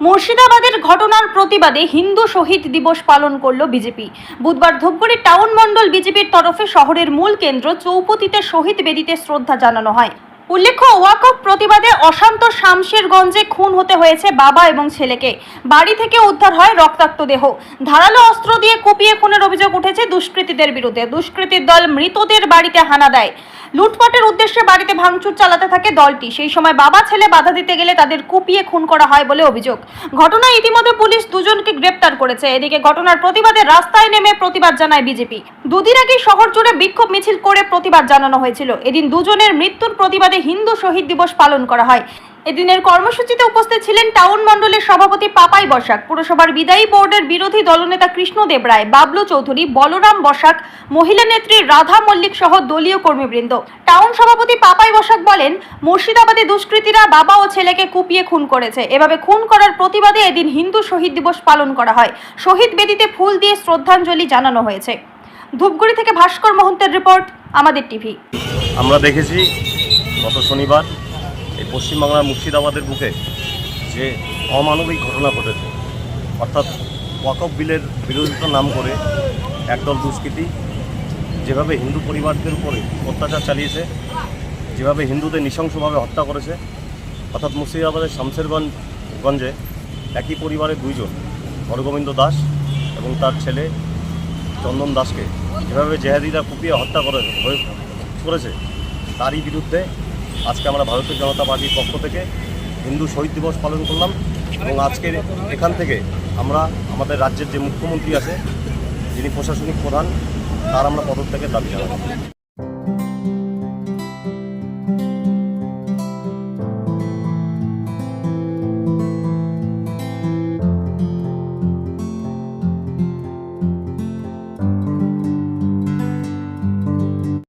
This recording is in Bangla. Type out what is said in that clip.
মুর্শিদাবাদের ঘটনার প্রতিবাদে হিন্দু শহীদ দিবস পালন করল বিজেপি। বুধবার ধূপগুড়ি টাউন মণ্ডল বিজেপির তরফে শহরের মূল কেন্দ্র চৌপতিতে শহীদ বেদিতে শ্রদ্ধা জানানো হয়। উল্লেখ্য, ওয়াকফ প্রতিবাদে অশান্ত শামশেরগঞ্জে খুন হতে হয়েছে বাবা এবং ছেলেকে। বাড়ি থেকে উদ্ধার হয় রক্তাক্ত দেহ। ধারালো অস্ত্র দিয়ে কুপিয়ে খুনের অভিযোগ উঠেছে দুষ্কৃতীদের বিরুদ্ধে। দুষ্কৃতীর দল মৃতদের বাড়িতে হানা দেয়। লুটপাটের উদ্দেশ্যে বাড়িতে ভাঙচুর চালাতে থাকে দলটি। সেই সময় বাবা, ছেলে বাধা দিতে গেলে তাদের কুপিয়ে খুন করা হয় বলে অভিযোগ। ঘটনায় ইতিমধ্যে পুলিশ দুজনকে গ্রেপ্তার করেছে। এদিকে ঘটনার প্রতিবাদে রাস্তায় নেমে প্রতিবাদ জানায় বিজেপি। দুদিন আগে শহর জুড়ে বিক্ষোভ মিছিল করে প্রতিবাদ জানানো হয়েছিল। এদিন দুজনের মৃত্যুর প্রতিবাদে হিন্দু শহীদ দিবস পালন করা হয়। এদিনের কর্মসূচিতে উপস্থিত ছিলেন টাউন মণ্ডলের সভাপতি পাপাই বসাক, পুরসভার বিদায়ী বোর্ডের বিরোধী দলনেতা কৃষ্ণদেব রায়, বাবলু চৌধুরী, বলরাম বসাক, মহিলা নেত্রী রাধা মল্লিক সহ দলীয় কর্মীবৃন্দ। টাউন সভাপতি পাপাই বসাক বলেন, মুর্শিদাবাদে দুষ্কৃতীরা বাবা ও ছেলেকে কুপিয়ে খুন করেছে। এভাবে খুন করার প্রতিবাদে এদিন হিন্দু শহীদ দিবস পালন করা হয়। শহীদ বেদিতে ফুল দিয়ে শ্রদ্ধাঞ্জলি জানানো হয়েছে। ধূপগুড়ি থেকে ভাস্কর মহন্তের রিপোর্ট, আমাদের টিভি। আমরা দেখেছি গত শনিবার এই পশ্চিমবাংলার মুর্শিদাবাদের বুকে যে অমানবিক ঘটনা ঘটেছে, অর্থাৎ ওয়াকফ বিলের বিরোধিতার নাম করে একদল দুষ্কৃতী যেভাবে হিন্দু পরিবারদের উপরে অত্যাচার চালিয়েছে, যেভাবে হিন্দুদের নৃশংসভাবে হত্যা করেছে, অর্থাৎ মুর্শিদাবাদের শামসেরগঞ্জ গঞ্জে একই পরিবারের দুইজন হরগোবিন্দ দাস এবং তার ছেলে চন্দন দাসকে যেভাবে জেহাদিরা কুপিয়ে হত্যা করে করেছে, তারই বিরুদ্ধে আজকে আমরা ভারতীয় জনতা পার্টির পক্ষ থেকে হিন্দু শহীদ দিবস পালন করলাম এবং আজকের এখান থেকে আমরা আমাদের রাজ্যের যে মুখ্যমন্ত্রী আছে, যিনি প্রশাসনিক প্রধান, তার আমরা পদত্যাগের দাবি জানাব